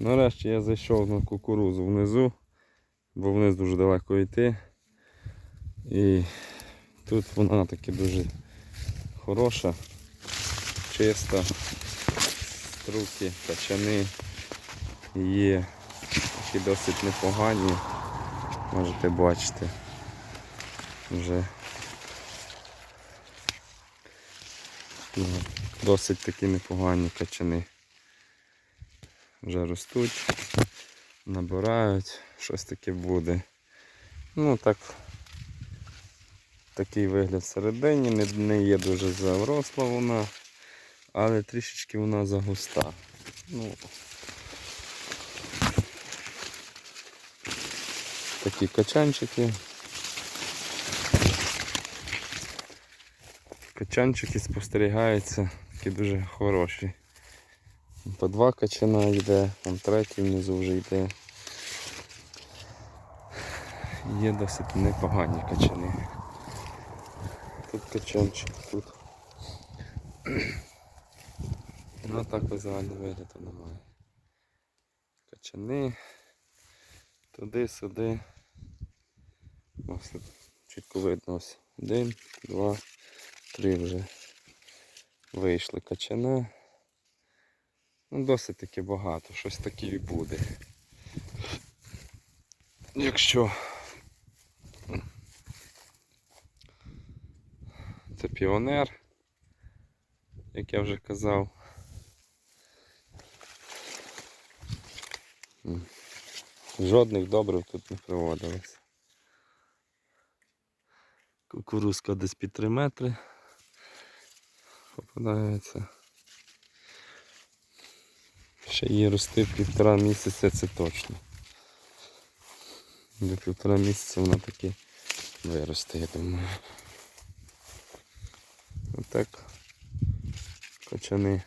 Нарешті я зайшов на кукурузу внизу, бо вниз дуже далеко йти. І тут вона таки дуже хороша, чиста, струки, качани є такі досить непогані. Можете бачити вже ну, досить такі непогані качани. Вже ростуть, набирають, щось таке буде. Ну так, такий вигляд всередині, не, не є дуже заросла вона, але трішечки вона загуста. Ну, такі качанчики. Качанчики спостерігаються, такі дуже хороші. По два качана йде, там третій внизу вже йде. Є досить непогані качани. Тут качанчик, тут. Ну так візуальний вигляд немає. Качани. Туди-сюди. Ось тут чітко видно ось. Один, два, три вже вийшли качани. Ну, досить таки багато, щось таке і буде. Якщо це піонер, як я вже казав. Жодних добрив тут не проводилось. Кукурузка десь під 3 метри попадається. Ще її рости півтора місяця, це точно. До півтора місяця вона таки виросте, я думаю. Отак качани